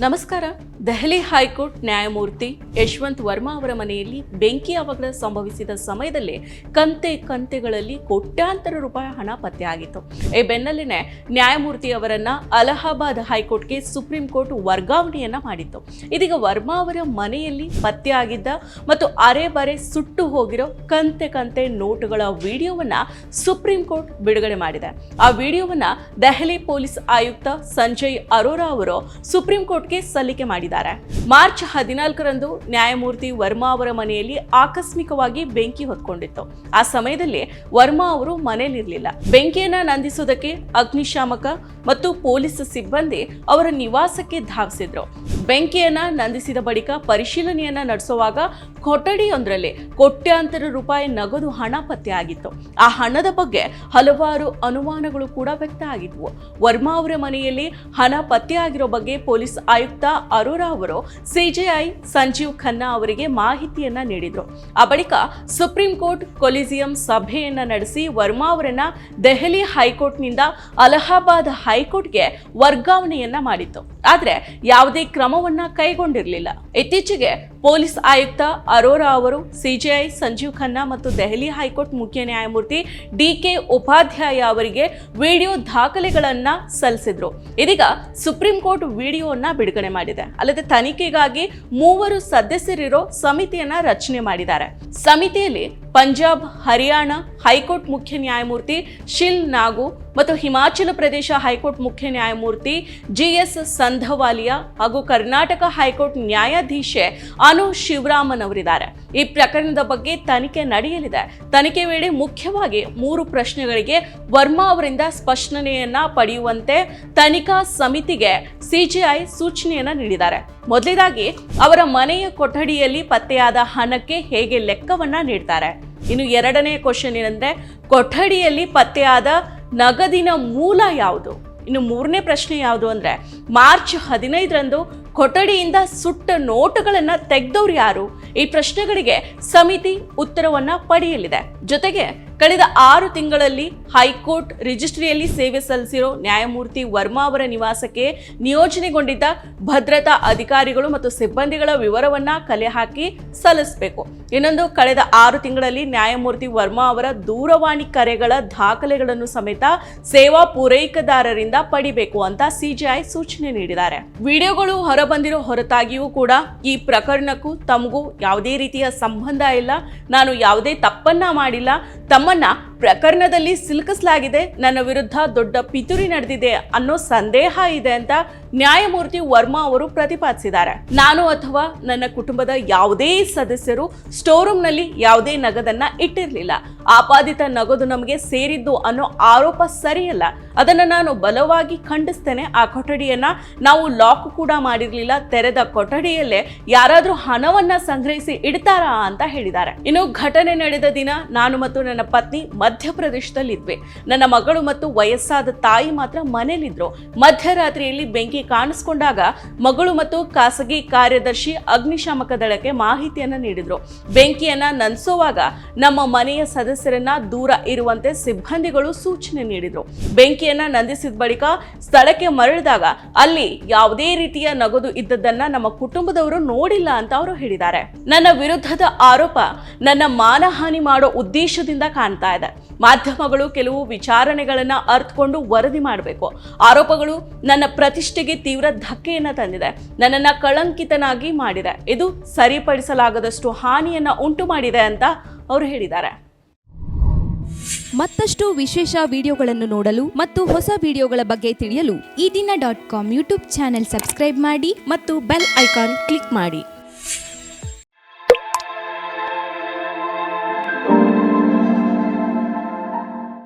ನಮಸ್ಕಾರ. ದೆಹಲಿ ಹೈಕೋರ್ಟ್ ನ್ಯಾಯಮೂರ್ತಿ ಯಶವಂತ್ ವರ್ಮಾ ಅವರ ಮನೆಯಲ್ಲಿ ಬೆಂಕಿ ಅವಘಡ ಸಂಭವಿಸಿದ ಸಮಯದಲ್ಲಿ ಕಂತೆ ಕಂತೆಗಳಲ್ಲಿ ಕೋಟ್ಯಾಂತರ ರೂಪಾಯಿ ಹಣ ಪತ್ತೆಯಾಗಿತ್ತು. ಈ ಬೆನ್ನಲ್ಲೇ ನ್ಯಾಯಮೂರ್ತಿ ಅವರನ್ನ ಅಲಹಾಬಾದ್ ಹೈಕೋರ್ಟ್ಗೆ ಸುಪ್ರೀಂ ಕೋರ್ಟ್ ವರ್ಗಾವಣೆಯನ್ನ ಮಾಡಿತ್ತು. ಇದೀಗ ವರ್ಮಾ ಅವರ ಮನೆಯಲ್ಲಿ ಪತ್ತೆಯಾಗಿದ್ದ ಮತ್ತು ಅರೆ ಬರೆ ಸುಟ್ಟು ಹೋಗಿರೋ ಕಂತೆ ಕಂತೆ ನೋಟುಗಳ ವಿಡಿಯೋವನ್ನ ಸುಪ್ರೀಂ ಕೋರ್ಟ್ ಬಿಡುಗಡೆ ಮಾಡಿದೆ. ಆ ವಿಡಿಯೋವನ್ನ ದೆಹಲಿ ಪೊಲೀಸ್ ಆಯುಕ್ತ ಸಂಜಯ್ ಅರೋರಾ ಅವರು ಸುಪ್ರೀಂ ಕೋರ್ಟ್ಗೆ ಸಲ್ಲಿಕೆ ಮಾಡಿದ್ದಾರೆ. ಮಾರ್ಚ್ ಹದಿನಾಲ್ಕರಂದು ನ್ಯಾಯಮೂರ್ತಿ ವರ್ಮಾ ಅವರ ಮನೆಯಲ್ಲಿ ಆಕಸ್ಮಿಕವಾಗಿ ಬೆಂಕಿ ಹೊತ್ಕೊಂಡಿತ್ತು. ಆ ಸಮಯದಲ್ಲಿ ವರ್ಮಾ ಅವರು ಮನೆಯಲ್ಲಿರಲಿಲ್ಲ ಬೆಂಕಿಯನ್ನ ನಂದಿಸುವುದಕ್ಕೆ ಅಗ್ನಿಶಾಮಕ ಮತ್ತು ಪೊಲೀಸ್ ಸಿಬ್ಬಂದಿ ಅವರ ನಿವಾಸಕ್ಕೆ ಧಾವಿಸಿದ್ರು. ಬೆಂಕಿಯನ್ನ ನಂದಿಸಿದ ಬಳಿಕ ಪರಿಶೀಲನೆಯನ್ನು ನಡೆಸುವಾಗ ಕೊಠಡಿಯೊಂದರಲ್ಲಿ ಕೋಟ್ಯಾಂತರ ರೂಪಾಯಿ ನಗದು ಹಣ ಪತ್ತೆಯಾಗಿತ್ತು ಆ ಹಣದ ಬಗ್ಗೆ ಹಲವಾರು ಅನುಮಾನಗಳು ಕೂಡ ವ್ಯಕ್ತ ಆಗಿದ್ವು. ವರ್ಮಾ ಅವರ ಮನೆಯಲ್ಲಿ ಹಣ ಪತ್ತೆಯಾಗಿರೋ ಬಗ್ಗೆ ಪೊಲೀಸ್ ಆಯುಕ್ತ ಅರೋರಾ ಅವರು ಸಿಜೆಐ ಸಂಜೀವ್ ಖನ್ನಾ ಅವರಿಗೆ ಮಾಹಿತಿಯನ್ನ ನೀಡಿದರು. ಆ ಬಳಿಕ ಸುಪ್ರೀಂ ಕೋರ್ಟ್ ಕೊಲಿಸಿಯಂ ಸಭೆಯನ್ನ ನಡೆಸಿ ವರ್ಮಾ ಅವರನ್ನ ದೆಹಲಿ ಹೈಕೋರ್ಟ್ನಿಂದ ಅಲಹಾಬಾದ್ ಹೈಕೋರ್ಟ್ಗೆ ವರ್ಗಾವಣೆಯನ್ನ ಮಾಡಿತ್ತು. ಆದ್ರೆ ಯಾವುದೇ ಕ್ರಮವನ್ನ ಕೈಗೊಂಡಿರಲಿಲ್ಲ. ಇತ್ತೀಚೆಗೆ ಪೊಲೀಸ್ ಆಯುಕ್ತ ಅರೋರಾ ಅವರು, ಸಿಜೆಐ ಸಂಜೀವ್ ಖನ್ನಾ ಮತ್ತು ದೆಹಲಿ ಹೈಕೋರ್ಟ್ ಮುಖ್ಯ ನ್ಯಾಯಮೂರ್ತಿ ಡಿಕೆ ಉಪಾಧ್ಯಾಯ ಅವರಿಗೆ ವಿಡಿಯೋ ದಾಖಲೆಗಳನ್ನ ಸಲ್ಲಿಸಿದ್ರು. ಇದೀಗ ಸುಪ್ರೀಂ ಕೋರ್ಟ್ ವಿಡಿಯೋನ ಬಿಡುಗಡೆ ಮಾಡಿದೆ. ಅಲ್ಲದೆ ತನಿಖೆಗಾಗಿ ಮೂವರು ಸದಸ್ಯರಿರೋ ಸಮಿತಿಯನ್ನ ರಚನೆ ಮಾಡಿದ್ದಾರೆ. ಸಮಿತಿಯಲ್ಲಿ ಪಂಜಾಬ್, ಹರಿಯಾಣ ಹೈಕೋರ್ಟ್ ಮುಖ್ಯ ನ್ಯಾಯಮೂರ್ತಿ ಶಿಲ್ ನಾಗು ಮತ್ತು ಹಿಮಾಚಲ ಪ್ರದೇಶ ಹೈಕೋರ್ಟ್ ಮುಖ್ಯ ನ್ಯಾಯಮೂರ್ತಿ ಜಿ ಎಸ್ ಸಂಧವಾಲಿಯಾ ಹಾಗೂ ಕರ್ನಾಟಕ ಹೈಕೋರ್ಟ್ ನ್ಯಾಯಾಧೀಶೆ ಅನು ಶಿವರಾಮನ್ ಅವರಿದ್ದಾರೆ ಈ ಪ್ರಕರಣದ ಬಗ್ಗೆ ತನಿಖೆ ನಡೆಯಲಿದೆ. ತನಿಖೆ ವೇಳೆ ಮುಖ್ಯವಾಗಿ ಮೂರು ಪ್ರಶ್ನೆಗಳಿಗೆ ವರ್ಮಾ ಅವರಿಂದ ಸ್ಪಷ್ಟನೆಯನ್ನ ಪಡೆಯುವಂತೆ ತನಿಖಾ ಸಮಿತಿಗೆ ಸಿಜಿಐ ಸೂಚನೆಯನ್ನ ನೀಡಿದ್ದಾರೆ. ಮೊದಲನೇದಾಗಿ ಅವರ ಮನೆಯ ಕೊಠಡಿಯಲ್ಲಿ ಪತ್ತೆಯಾದ ಹಣಕ್ಕೆ ಹೇಗೆ ಲೆಕ್ಕವನ್ನ ನೀಡ್ತಾರೆ? ಇನ್ನು ಎರಡನೇ ಕ್ವಶನ್ ಏನಂದ್ರೆ ಕೊಠಡಿಯಲ್ಲಿ ಪತ್ತೆಯಾದ ನಗದಿನ ಮೂಲ ಯಾವುದು? ಇನ್ನು ಮೂರನೇ ಪ್ರಶ್ನೆ ಯಾವುದು ಅಂದರೆ, ಮಾರ್ಚ್ ಹದಿನೈದರಂದು ಕೊಠಡಿಯಿಂದ ಸುಟ್ಟ ನೋಟುಗಳನ್ನು ತೆಗೆದವ್ರು ಯಾರು? ಈ ಪ್ರಶ್ನೆಗಳಿಗೆ ಸಮಿತಿ ಉತ್ತರವನ್ನು ಪಡೆಯಲಿದೆ. ಜೊತೆಗೆ ಕಳೆದ ಆರು ತಿಂಗಳಲ್ಲಿ ಹೈಕೋರ್ಟ್ ರಿಜಿಸ್ಟ್ರಿಯಲ್ಲಿ ಸೇವೆ ಸಲ್ಲಿಸಿರೋ ನ್ಯಾಯಮೂರ್ತಿ ವರ್ಮಾ ಅವರ ನಿವಾಸಕ್ಕೆ ನಿಯೋಜನೆಗೊಂಡಿದ್ದ ಭದ್ರತಾ ಅಧಿಕಾರಿಗಳು ಮತ್ತು ಸಿಬ್ಬಂದಿಗಳ ವಿವರವನ್ನ ಕಲೆ ಹಾಕಿ ಸಲ್ಲಿಸಬೇಕು. ಇನ್ನೊಂದು, ಕಳೆದ ಆರು ತಿಂಗಳಲ್ಲಿ ನ್ಯಾಯಮೂರ್ತಿ ವರ್ಮಾ ಅವರ ದೂರವಾಣಿ ಕರೆಗಳ ದಾಖಲೆಗಳನ್ನು ಸಮೇತ ಸೇವಾ ಪೂರೈಕೆದಾರರಿಂದ ಪಡಿಬೇಕು ಅಂತ ಸಿಜಿಐ ಸೂಚನೆ ನೀಡಿದ್ದಾರೆ. ವಿಡಿಯೋಗಳು ಹೊರಬಂದಿರೋ ಹೊರತಾಗಿಯೂ ಕೂಡ ಈ ಪ್ರಕರಣಕ್ಕೂ ತಮಗೂ ಯಾವುದೇ ರೀತಿಯ ಸಂಬಂಧ ಇಲ್ಲ. ನಾನು ಯಾವುದೇ ತಪ್ಪನ್ನ ಮಾಡಿಲ್ಲ. ತಮ್ಮನ್ನ ಪ್ರಕರಣದಲ್ಲಿ ಸಿಲುಕಿಸಲಾಗಿದೆ. ನನ್ನ ವಿರುದ್ಧ ದೊಡ್ಡ ಪಿತುರಿ ನಡೆದಿದೆ ಅನ್ನೋ ಸಂದೇಹ ಇದೆ ಅಂತ ನ್ಯಾಯಮೂರ್ತಿ ವರ್ಮಾ ಅವರು ಪ್ರತಿಪಾದಿಸಿದ್ದಾರೆ. ನಾನು ಅಥವಾ ನನ್ನ ಕುಟುಂಬದ ಯಾವುದೇ ಸದಸ್ಯರು ಸ್ಟೋರ್ನಲ್ಲಿ ಯಾವುದೇ ನಗದನ್ನ ಇಟ್ಟಿರಲಿಲ್ಲ. ಆಪಾದಿತ ನಗದು ನಮಗೆ ಸೇರಿದ್ದು ಅನ್ನೋ ಆರೋಪ ಸರಿಯಲ್ಲ. ಅದನ್ನ ನಾನು ಬಲವಾಗಿ ಖಂಡಿಸ್ತೇನೆ. ಆ ಕೊಠಡಿಯನ್ನ ನಾವು ಲಾಕ್ ಕೂಡ ಮಾಡಿರಲಿಲ್ಲ. ತೆರೆದ ಕೊಠಡಿಯಲ್ಲೇ ಯಾರಾದರೂ ಹಣವನ್ನ ಸಂಗ್ರಹಿಸಿ ಇಡ್ತಾರಾ ಅಂತ ಹೇಳಿದ್ದಾರೆ. ಇನ್ನು ಘಟನೆ ನಡೆದ ದಿನ ನಾನು ಮತ್ತು ನನ್ನ ಪತ್ನಿ ಮಧ್ಯಪ್ರದೇಶದಲ್ಲಿದ್ವಿ. ನನ್ನ ಮಗಳು ಮತ್ತು ವಯಸ್ಸಾದ ತಾಯಿ ಮಾತ್ರ ಮನೇಲಿದ್ರು. ಮಧ್ಯರಾತ್ರಿಯಲ್ಲಿ ಬೆಂಕಿ ಕಾಣಿಸ್ಕೊಂಡಾಗ ಮಗಳು ಮತ್ತು ಖಾಸಗಿ ಕಾರ್ಯದರ್ಶಿ ಅಗ್ನಿಶಾಮಕ ದಳಕ್ಕೆ ಮಾಹಿತಿಯನ್ನು ನೀಡಿದ್ರು. ಬೆಂಕಿಯನ್ನ ನಂದಿಸುವಾಗ ನಮ್ಮ ಮನೆಯ ಸದಸ್ಯರನ್ನ ದೂರ ಇರುವಂತೆ ಸಿಬ್ಬಂದಿಗಳು ಸೂಚನೆ ನೀಡಿದ್ರು. ಬೆಂಕಿಯನ್ನ ನಂದಿಸಿದ ಬಳಿಕ ಸ್ಥಳಕ್ಕೆ ಮರಳಿದಾಗ ಅಲ್ಲಿ ಯಾವುದೇ ರೀತಿಯ ನಗದು ಇದ್ದದ್ದನ್ನ ನಮ್ಮ ಕುಟುಂಬದವರು ನೋಡಿಲ್ಲ ಅಂತ ಅವರು ಹೇಳಿದ್ದಾರೆ. ನನ್ನ ವಿರುದ್ಧದ ಆರೋಪ ನನ್ನ ಮಾನಹಾನಿ ಮಾಡೋ ಉದ್ದೇಶದಿಂದ ಕಾಣ್ತಾ ಇದೆ. ಮಾಧ್ಯಮಗಳು ಕೆಲವು ವಿಚಾರಣೆಗಳನ್ನು ಅರ್ಥಕೊಂಡು ವರದಿ ಮಾಡಬೇಕು. ಆರೋಪಗಳು ನನ್ನ ಪ್ರತಿಷ್ಠೆಗೆ ತೀವ್ರ ಧಕ್ಕೆಯನ್ನ ತಂದಿದೆ. ನನ್ನನ್ನ ಕಳಂಕಿತನಾಗಿ ಮಾಡಿದೆ. ಇದು ಸರಿಪಡಿಸಲಾಗದಷ್ಟು ಹಾನಿಯನ್ನ ಉಂಟು ಮಾಡಿದೆ ಅಂತ ಅವರು ಹೇಳಿದ್ದಾರೆ. ಮತ್ತಷ್ಟು ವಿಶೇಷ ವಿಡಿಯೋಗಳನ್ನು ನೋಡಲು ಮತ್ತು ಹೊಸ ವಿಡಿಯೋಗಳ ಬಗ್ಗೆ ತಿಳಿಯಲು Eedina dot com YouTube channel subscribe ಮಾಡಿ ಮತ್ತು ಬೆಲ್ ಐಕಾನ್ ಕ್ಲಿಕ್ ಮಾಡಿ.